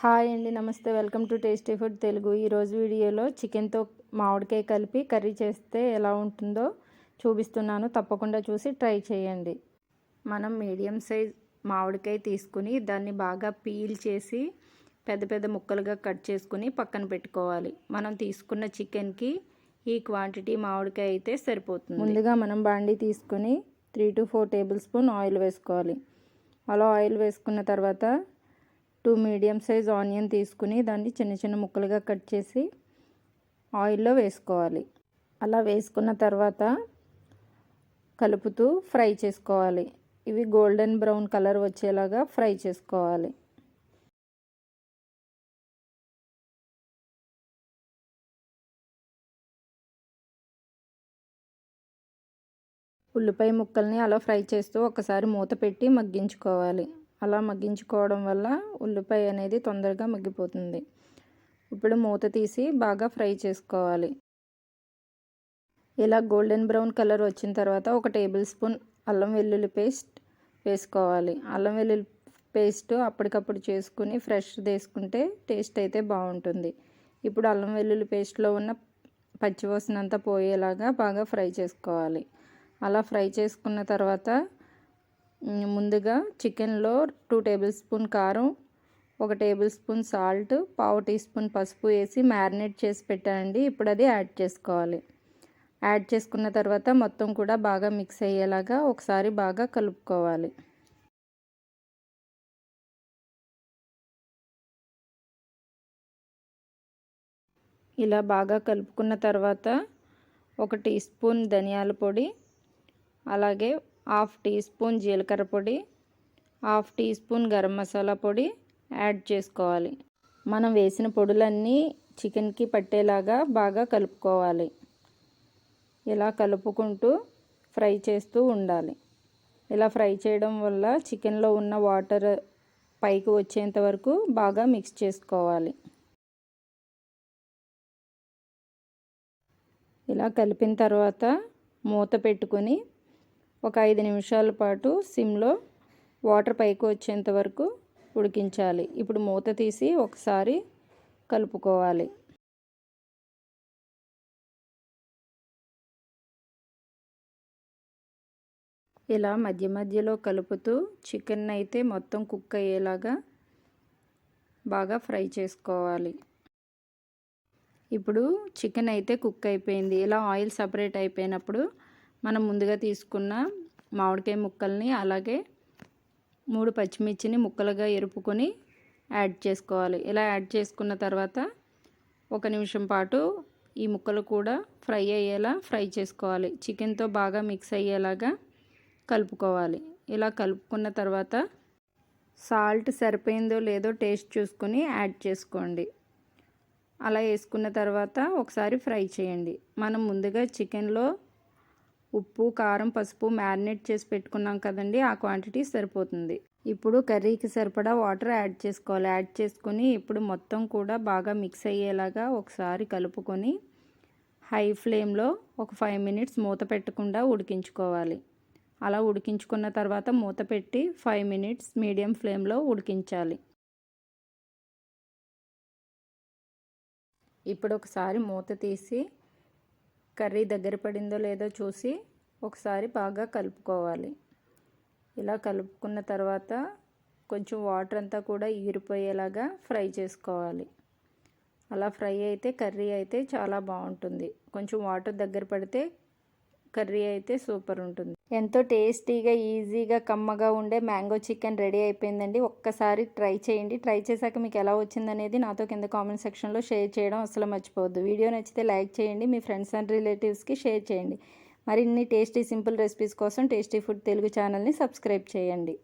Hi అండి నమస్తే. Welcome to tasty food Telugu. ఈరోజు వీడియోలో చికెన్తో మామిడికాయ కలిపి కర్రీ చేస్తే ఎలా ఉంటుందో చూపిస్తున్నాను. తప్పకుండా చూసి ట్రై చేయండి. మనం మీడియం సైజ్ మామిడికాయ తీసుకుని దాన్ని బాగా పీల్ చేసి పెద్ద పెద్ద ముక్కలుగా కట్ చేసుకుని పక్కన పెట్టుకోవాలి. మనం తీసుకున్న చికెన్కి ఈ క్వాంటిటీ మామిడికాయ అయితే సరిపోతుంది. ముందుగా మనం బాండీ తీసుకొని three to four tablespoon oil వేసుకోవాలి. అలా ఆయిల్ వేసుకున్న తర్వాత టూ మీడియం సైజ్ ఆనియన్ తీసుకుని దాన్ని చిన్న చిన్న ముక్కలుగా కట్ చేసి ఆయిల్లో వేసుకోవాలి. అలా వేసుకున్న తర్వాత కలుపుతూ ఫ్రై చేసుకోవాలి. ఇవి గోల్డెన్ బ్రౌన్ కలర్ వచ్చేలాగా ఫ్రై చేసుకోవాలి. ఉల్లిపాయ ముక్కల్ని అలా ఫ్రై చేస్తూ ఒకసారి మూత పెట్టి మగ్గించుకోవాలి. అలా మగ్గించుకోవడం వల్ల ఉల్లిపాయ అనేది తొందరగా మగ్గిపోతుంది. ఇప్పుడు మూత తీసి బాగా ఫ్రై చేసుకోవాలి. ఇలా గోల్డెన్ బ్రౌన్ కలర్ వచ్చిన తర్వాత ఒక టేబుల్ స్పూన్ అల్లం వెల్లుల్లి పేస్ట్ వేసుకోవాలి. అల్లం వెల్లుల్లి పేస్ట్ అప్పటికప్పుడు చేసుకుని ఫ్రెష్ తీసుకుంటే టేస్ట్ అయితే బాగుంటుంది. ఇప్పుడు అల్లం వెల్లుల్లి పేస్ట్లో ఉన్న పచ్చివాసనంతా పోయేలాగా బాగా ఫ్రై చేసుకోవాలి. అలా ఫ్రై చేసుకున్న తర్వాత ముందుగా చికెన్లో టూ టేబుల్ స్పూన్ కారం ఒక టేబుల్ స్పూన్ సాల్ట్ పావు టీ స్పూన్ పసుపు వేసి మ్యారినేట్ చేసి పెట్టానండి. ఇప్పుడు అది యాడ్ చేసుకోవాలి. యాడ్ చేసుకున్న తర్వాత మొత్తం కూడా బాగా మిక్స్ అయ్యేలాగా ఒకసారి బాగా కలుపుకోవాలి. ఇలా బాగా కలుపుకున్న తర్వాత ఒక టీ స్పూన్ ధనియాల పొడి అలాగే హాఫ్ టీ స్పూన్ జీలకర్ర పొడి half teaspoon garam masala పొడి యాడ్ చేసుకోవాలి. మనం వేసిన పొడులన్నీ చికెన్కి పట్టేలాగా బాగా కలుపుకోవాలి. ఇలా కలుపుకుంటూ ఫ్రై చేస్తూ ఉండాలి. ఇలా ఫ్రై చేయడం వల్ల చికెన్లో ఉన్న వాటర్ పైకి వచ్చేంత వరకు బాగా మిక్స్ చేసుకోవాలి. ఇలా కలిపిన తర్వాత మూత పెట్టుకొని ఒక ఐదు నిమిషాల పాటు సిమ్లో వాటర్ పైకి వచ్చేంత వరకు ఉడికించాలి. ఇప్పుడు మూత తీసి ఒకసారి కలుపుకోవాలి. ఇలా మధ్య మధ్యలో కలుపుతూ చికెన్ అయితే మొత్తం కుక్ అయ్యేలాగా బాగా ఫ్రై చేసుకోవాలి. ఇప్పుడు చికెన్ అయితే కుక్ అయిపోయింది. ఇలా ఆయిల్ సపరేట్ అయిపోయినప్పుడు మనం ముందుగా తీసుకున్న మామిడికాయ ముక్కల్ని అలాగే మూడు పచ్చిమిర్చిని ముక్కలుగా ఎరుపుకొని యాడ్ చేసుకోవాలి. ఇలా యాడ్ చేసుకున్న తర్వాత ఒక నిమిషం పాటు ఈ ముక్కలు కూడా ఫ్రై అయ్యేలా ఫ్రై చేసుకోవాలి. చికెన్తో బాగా మిక్స్ అయ్యేలాగా కలుపుకోవాలి. ఇలా కలుపుకున్న తర్వాత సాల్ట్ సరిపోయిందో లేదో టేస్ట్ చూసుకొని యాడ్ చేసుకోండి. అలా వేసుకున్న తర్వాత ఒకసారి ఫ్రై చేయండి. మనం ముందుగా చికెన్లో ఉప్పు కారం పసుపు మ్యారినేట్ చేసి పెట్టుకున్నాం కదండి ఆ క్వాంటిటీ సరిపోతుంది. ఇప్పుడు కర్రీకి సరిపడా వాటర్ యాడ్ చేసుకోవాలి. యాడ్ చేసుకొని ఇప్పుడు మొత్తం కూడా బాగా మిక్స్ అయ్యేలాగా ఒకసారి కలుపుకొని హై ఫ్లేమ్లో ఒక ఫైవ్ మినిట్స్ మూత పెట్టకుండా ఉడికించుకోవాలి. అలా ఉడికించుకున్న తర్వాత మూత పెట్టి ఫైవ్ మినిట్స్ మీడియం ఫ్లేమ్లో ఉడికించాలి. ఇప్పుడు ఒకసారి మూత తీసి కర్రీ దగ్గర పడిందో లేదో చూసి ఒకసారి బాగా కలుపుకోవాలి. ఇలా కలుపుకున్న తర్వాత కొంచెం వాటర్ అంతా కూడా ఈరిపోయేలాగా ఫ్రై చేసుకోవాలి. అలా ఫ్రై అయితే కర్రీ అయితే చాలా బాగుంటుంది. కొంచెం వాటర్ దగ్గర పడితే కర్రీ అయితే సూపర్ ఉంటుంది. ఎంతో టేస్టీగా ఈజీగా కమ్మగా ఉండే మ్యాంగో చికెన్ రెడీ అయిపోయిందండి. ఒక్కసారి ట్రై చేయండి. ట్రై చేశాక మీకు ఎలా వచ్చిందనేది నాతో కింద కామెంట్ సెక్షన్లో షేర్ చేయడం అసలు మర్చిపోవద్దు. వీడియో నచ్చితే లైక్ చేయండి మీ ఫ్రెండ్స్ అండ్ రిలేటివ్స్కి షేర్ చేయండి. మరిన్ని టేస్టీ సింపుల్ రెసిపీస్ కోసం టేస్టీ ఫుడ్ తెలుగు ఛానల్ని సబ్స్క్రైబ్ చేయండి.